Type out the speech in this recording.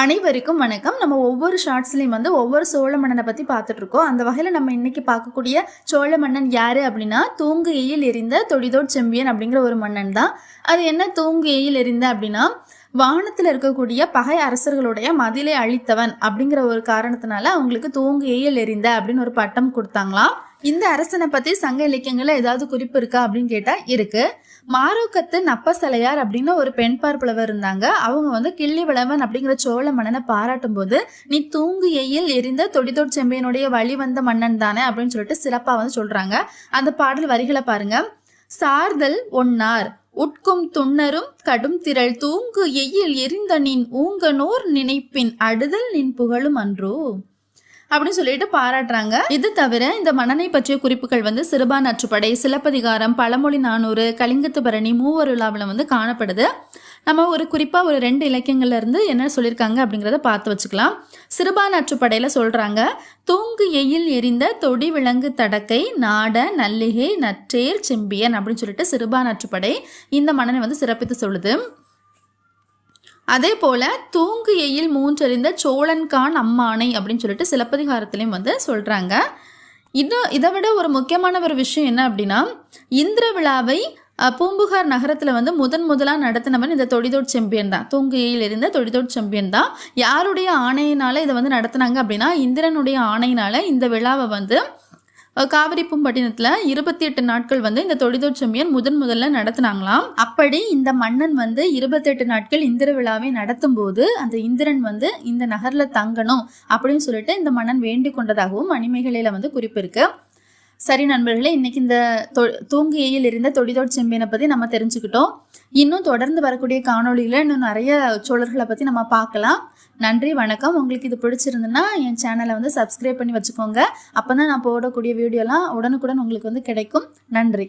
அனைவருக்கும் வணக்கம். நம்ம ஒவ்வொரு ஷார்ட்ஸ்லையும் வந்து ஒவ்வொரு சோழ மன்னனை பற்றி பார்த்துட்டு இருக்கோம் அந்த வகையில் நம்ம இன்னைக்கு பார்க்கக்கூடிய சோழ மன்னன் யார் அப்படின்னா தூங்கு எயில் எரிந்த தொடிதோட் செம்பியன் அப்படிங்கிற ஒரு மன்னன் தான். அது என்ன தூங்கு எயில் எரிந்த அப்படின்னா வானத்தில் இருக்கக்கூடிய பகை அரசர்களுடைய மதிலை அழித்தவன் அப்படிங்கிற ஒரு காரணத்தினால அவங்களுக்கு தூங்கு எயில் எரிந்த அப்படின்னு ஒரு பட்டம் கொடுத்தாங்களாம். இந்த அரசனை பற்றி சங்க இலக்கியங்களில் ஏதாவது குறிப்பு இருக்கா அப்படின்னு கேட்டால் இருக்கு. மாரோக்கத்து நப்பசலையார் அப்படின்னு ஒரு பெண் பார்ப்புலவர் இருந்தாங்க. அவங்க வந்து கிள்ளி விளவன் அப்படிங்கிற சோழ மன்னனை பாராட்டும் போது நீ தூங்கு எயில் எரிந்த தொடிதோட் செம்பியனுடைய வழி வந்த மன்னன் தானே அப்படின்னு சொல்லிட்டு சிறப்பாக வந்து சொல்றாங்க. அந்த பாடல் வரிகளை பாருங்க. சார்தல் ஒன்னார் உட்கும் துண்ணரும் கடும் திரள். தூங்கு எயில் எரிந்த நின் ஊங்கனோர் நினைப்பின் அடுதல் நின் புகழும் அன்றோ. அப்படின்னு சொல்லிட்டு பாராட்டுறாங்க. இது தவிர இந்த மன்னனை பற்றிய குறிப்புகள் வந்து சிறுபான் அற்றுப்படை சிலப்பதிகாரம் பழமொழி நானூறு கலிங்கத்து பரணி மூவருலாவில் வந்து காணப்படுது. நம்ம ஒரு குறிப்பாக ஒரு ரெண்டு இலக்கியங்கள்ல இருந்து என்ன சொல்லியிருக்காங்க அப்படிங்கிறத பார்த்து வச்சுக்கலாம். சிறுபான் அற்றுப்படையில் சொல்கிறாங்க தூங்கு எயில் எரிந்த தொடி விலங்கு தடக்கை நாட நல்லிகை நற்றேர் செம்பியன் அப்படின்னு சொல்லிட்டு சிறுபான் அற்றுப்படை இந்த மன்னனை வந்து சிறப்பித்து சொல்லுது. அதே போல தூங்கு எயில் மூன்றறிந்த சோழன்கான் அம்மானை அப்படின்னு சொல்லிட்டு சிலப்பதிகாரத்திலையும் வந்து சொல்றாங்க. இன்னும் இதை விட ஒரு முக்கியமான ஒரு விஷயம் என்ன அப்படின்னா இந்திர விழாவை பூம்புகார் நகரத்தில் வந்து முதன் முதலாக நடத்தினவன் இந்த தொடிதோட் செம்பியன் தான். தூங்குகையில் இருந்த தொடிதோட் செம்பியன் தான். யாருடைய ஆணையினால இதை வந்து நடத்தினாங்க அப்படின்னா இந்திரனுடைய ஆணையினால இந்த விழாவை வந்து அஹ், இருபத்தி எட்டு நாட்கள் வந்து இந்த தொடிதோட் முதன் முதல்ல நடத்தினாங்களாம். அப்படி இந்த மன்னன் வந்து இருபத்தெட்டு நாட்கள் இந்திர விழாவை நடத்தும் போது அந்த இந்திரன் வந்து இந்த நகரில் தங்கணும் அப்படின்னு சொல்லிட்டு இந்த மன்னன் வேண்டிக் கொண்டதாகவும் மணிமேகலையில வந்து குறிப்பிருக்கு சரி நண்பர்களே இன்னைக்கு இந்த தொ தூங்கியில் இருந்த தொடிதோட் செம்பியனை பற்றி நம்ம தெரிஞ்சுக்கிட்டோம். இன்னும் தொடர்ந்து வரக்கூடிய காணொலியில் இன்னும் நிறைய சோழர்களை பற்றி நம்ம பார்க்கலாம். நன்றி வணக்கம். உங்களுக்கு இது பிடிச்சிருந்துன்னா என் சேனலை வந்து சப்ஸ்கிரைப் பண்ணி வச்சுக்கோங்க. அப்போ தான் நான் போடக்கூடிய வீடியோலாம் உடனுக்குடன் உங்களுக்கு வந்து கிடைக்கும். நன்றி.